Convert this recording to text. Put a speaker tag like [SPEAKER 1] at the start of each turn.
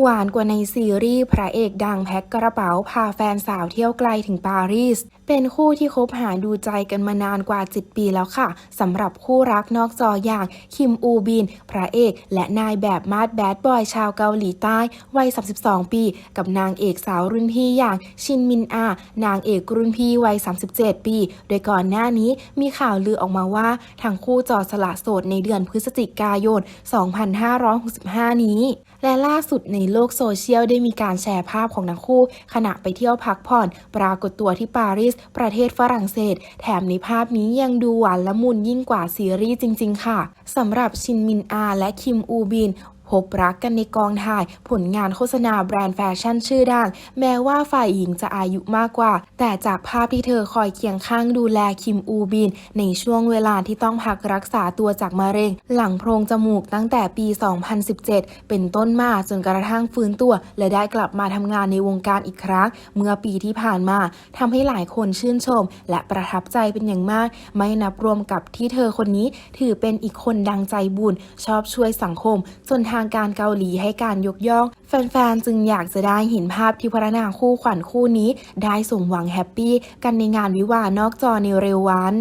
[SPEAKER 1] หวานกว่าในซีรีส์พระเอกดังแพ็คกระเป๋าพาแฟนสาวเที่ยวไกลถึงปารีส เป็นคู่ที่คบหาดูใจกันมานานกว่า 10 ปีแล้วค่ะสำหรับคู่รักนอกจออย่าง คิมอูบิน พระเอกและนายแบบมาดแบดบอยชาวเกาหลีใต้วัย 32 ปี กับนางเอกสาวรุ่นพี่อย่างชินมินอา นางเอกรุ่นพี่วัย 37 ปี โดยก่อนหน้านี้มีข่าวลือออกมาว่าทั้งคู่จอดสละโสดในเดือนพฤศจิกายน 2565 นี้ และล่าสุดในโลกโซเชียลได้มีการแชร์ภาพของทั้งคู่ ขณะไปเที่ยวพักผ่อน ปรากฏตัวที่ปารีส ประเทศฝรั่งเศส แถมในภาพนี้ยังดูหวานละมุนยิ่งกว่าซีรีส์จริง ๆ ค่ะสำหรับชินมินอาและคิมอูบิน พบรักกันในกองถ่ายผลงานโฆษณาแบรนด์แฟชั่นชื่อดัง แม้ว่าฝ่ายหญิงจะอายุมากกว่า แต่จากภาพที่เธอคอยเคียงข้างดูแลคิมอูบิน ในช่วงเวลาที่ต้องพักรักษาตัวจากมะเร็ง หลังโพรงจมูกตั้งแต่ปี 2017 เป็นต้นมาจนกระทั่งฟื้นตัว และได้กลับมาทำงานในวงการอีกครั้ง เมื่อปีที่ผ่านมาทำให้หลายคนชื่นชม และประทับใจเป็นอย่างมาก ไม่นับรวมกับที่เธอคนนี้ ถือเป็นอีกคนดังใจบุญชอบช่วยสังคมจนทาางการเกาหลีให้การยกย่อง แฟนๆ จึงอยากจะได้เห็นภาพที่พระนางคู่ขวัญคู่นี้ ได้สมหวังแฮปปี้กันในงานวิวาห์นอกจอในเร็ววัน